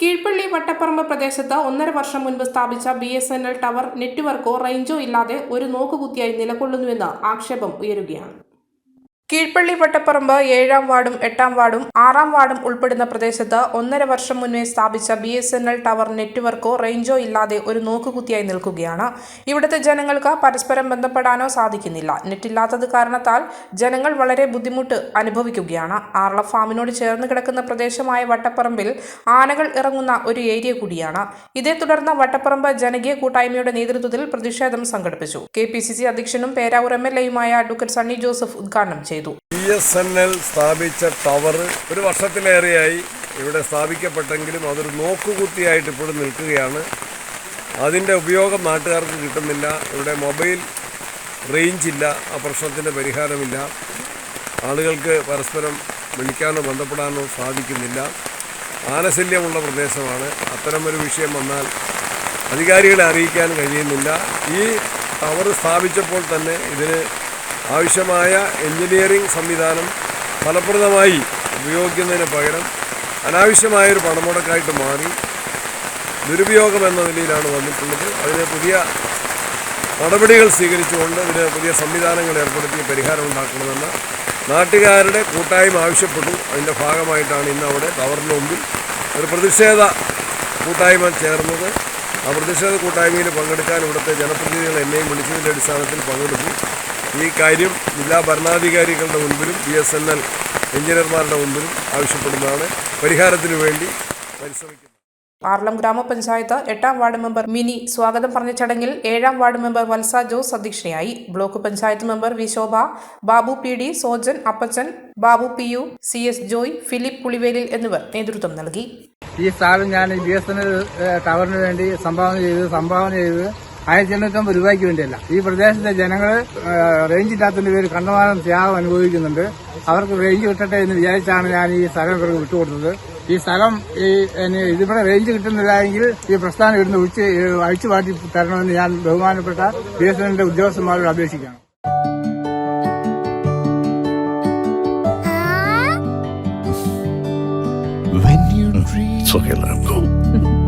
കീഴ്പള്ളി വട്ടപ്പറമ്പ് പ്രദേശത്ത് ഒന്നര വർഷം മുൻപ് സ്ഥാപിച്ച B S N L tower നെറ്റ്വർക്കോ റേഞ്ചോ ഇല്ലാതെ ഒരു നോക്കുകുത്തിയായി നിലകൊള്ളുന്നുവെന്ന് ആക്ഷേപം ഉയരുകയാണ്. കീഴ്പള്ളി വട്ടപ്പറമ്പ് ഏഴാം വാർഡും എട്ടാം വാർഡും ആറാം വാർഡും ഉൾപ്പെടുന്ന പ്രദേശത്ത് ഒന്നര വർഷം മുന്നേ സ്ഥാപിച്ച B S N L tower നെറ്റ്വർക്കോ റേഞ്ചോ ഇല്ലാതെ ഒരു നോക്കുകുത്തിയായി നിൽക്കുകയാണ്. ഇവിടുത്തെ ജനങ്ങൾക്ക് പരസ്പരം ബന്ധപ്പെടാനോ സാധിക്കുന്നില്ല. നെറ്റില്ലാത്തത് കാരണത്താൽ ജനങ്ങൾ വളരെ ബുദ്ധിമുട്ട് അനുഭവിക്കുകയാണ്. ആർള ഫാമിനോട് ചേർന്ന് കിടക്കുന്ന പ്രദേശമായ വട്ടപ്പറമ്പിൽ ആനകൾ ഇറങ്ങുന്ന ഒരു ഏരിയ കൂടിയാണ്. ഇതേ തുടർന്ന് വട്ടപ്പറമ്പ് ജനകീയ കൂട്ടായ്മയുടെ നേതൃത്വത്തിൽ പ്രതിഷേധം സംഘടിപ്പിച്ചു. കെ പി സി സി അധ്യക്ഷനും പേരാവൂർ എം എൽ എയുമായ അഡ്വക്കേറ്റ് സണ്ണി ജോസഫ് ഉദ്ഘാടനം ചെയ്തു. ബി എസ് എൻ എൽ സ്ഥാപിച്ച ടവർ ഒരു വർഷത്തിലേറെയായി ഇവിടെ സ്ഥാപിക്കപ്പെട്ടെങ്കിലും അതൊരു നോക്കുകുത്തിയായിട്ട് ഇപ്പോഴും നിൽക്കുകയാണ്. അതിന്റെ ഉപയോഗം നാട്ടുകാർക്ക് കിട്ടുന്നില്ല. ഇവിടെ മൊബൈൽ റേഞ്ച് ഇല്ല ആ പ്രശ്നത്തിന്റെ പരിഹാരമില്ല. ആളുകൾക്ക് പരസ്പരം വിളിക്കാനോ ബന്ധപ്പെടാനോ സാധിക്കുന്നില്ല. ആനശല്യമുള്ള പ്രദേശമാണ്. അത്തരമൊരു വിഷയം വന്നാൽ അധികാരികളെ അറിയിക്കാൻ കഴിയുന്നില്ല. ഈ ടവർ സ്ഥാപിച്ചപ്പോൾ തന്നെ ഇതിന് ആവശ്യമായ എഞ്ചിനീയറിംഗ് സംവിധാനം ഫലപ്രദമായി ഉപയോഗിക്കുന്നതിന് പകരം അനാവശ്യമായൊരു പണമുടക്കായിട്ട് മാറി ദുരുപയോഗം എന്ന നിലയിലാണ് വന്നിട്ടുള്ളത്. അതിന് പുതിയ നടപടികൾ സ്വീകരിച്ചുകൊണ്ട് ഇതിന് പുതിയ സംവിധാനങ്ങൾ ഏർപ്പെടുത്തി പരിഹാരം ഉണ്ടാക്കണമെന്ന് നാട്ടുകാരുടെ കൂട്ടായ്മ ആവശ്യപ്പെട്ടു. അതിന്റെ ഭാഗമായിട്ടാണ് ഇന്ന് അവിടെ ടവറിന് മുമ്പിൽ ഒരു പ്രതിഷേധ കൂട്ടായ്മ ചേർന്നത്. ആ പ്രതിഷേധ കൂട്ടായ്മയിൽ പങ്കെടുക്കാൻ ഇവിടുത്തെ ജനപ്രതിനിധികൾ എന്നെയും വിളിച്ചതിന്റെ അടിസ്ഥാനത്തിൽ പങ്കെടുത്തു. ഈ കാര്യം ജില്ലാ ഭരണാധികാരികളുടെ മുൻപിലും ബി എസ് എൻ എൽ എഞ്ചിനീയർമാരുടെ മുൻപിലും ആവശ്യപ്പെടുന്നതാണ്. പരിഹാരത്തിന് വേണ്ടി പരിശ്രമിക്കുന്നത് ആർലം ഗ്രാമപഞ്ചായത്ത് എട്ടാം വാർഡ് മെമ്പർ മിനി സ്വാഗതം പറഞ്ഞ ചടങ്ങിൽ ഏഴാം വാർഡ് മെമ്പർ വത്സ ജോസ് അധ്യക്ഷയായി. Block panchayat member Vishobha Babu P D Sojan Appachan Babu P U C S Joy Philip Pulivelil എന്നിവർ നേതൃത്വം നൽകി. ഈ സ്ഥാപനം ഞാൻ ബി എസ് എൻ എൽ ടവറിന് വേണ്ടി സംഭാവന ചെയ്ത് സംഭാവന ചെയ്ത് ആയിരത്തി എണ്ണൂറ്റമ്പത് രൂപയ്ക്ക് വേണ്ടിയല്ല. ഈ പ്രദേശത്തെ ജനങ്ങൾ റേഞ്ച് ഇല്ലാത്തതിന്റെ പേര് കണ്ടമാനം ത്യാഗം അനുഭവിക്കുന്നുണ്ട്. അവർക്ക് റേഞ്ച് കിട്ടട്ടെ എന്ന് വിചാരിച്ചാണ് ഞാൻ ഈ സ്ഥലം ഇവർക്ക് വിട്ടുകൊടുത്തത്. ഈ സ്ഥലം ഈ ഇനി ഇതിവിടെ റേഞ്ച് കിട്ടുന്നില്ലെങ്കിൽ ഈ പ്രസ്ഥാനം ഇവിടുന്ന് ഒഴിച്ച് അഴിച്ചു മാറ്റി തരണമെന്ന് ഞാൻ ബഹുമാനപ്പെട്ട ബി എസ് എന്നിന്റെ ഉദ്യോഗസ്ഥന്മാരോട് അപേക്ഷിക്കണം When you dream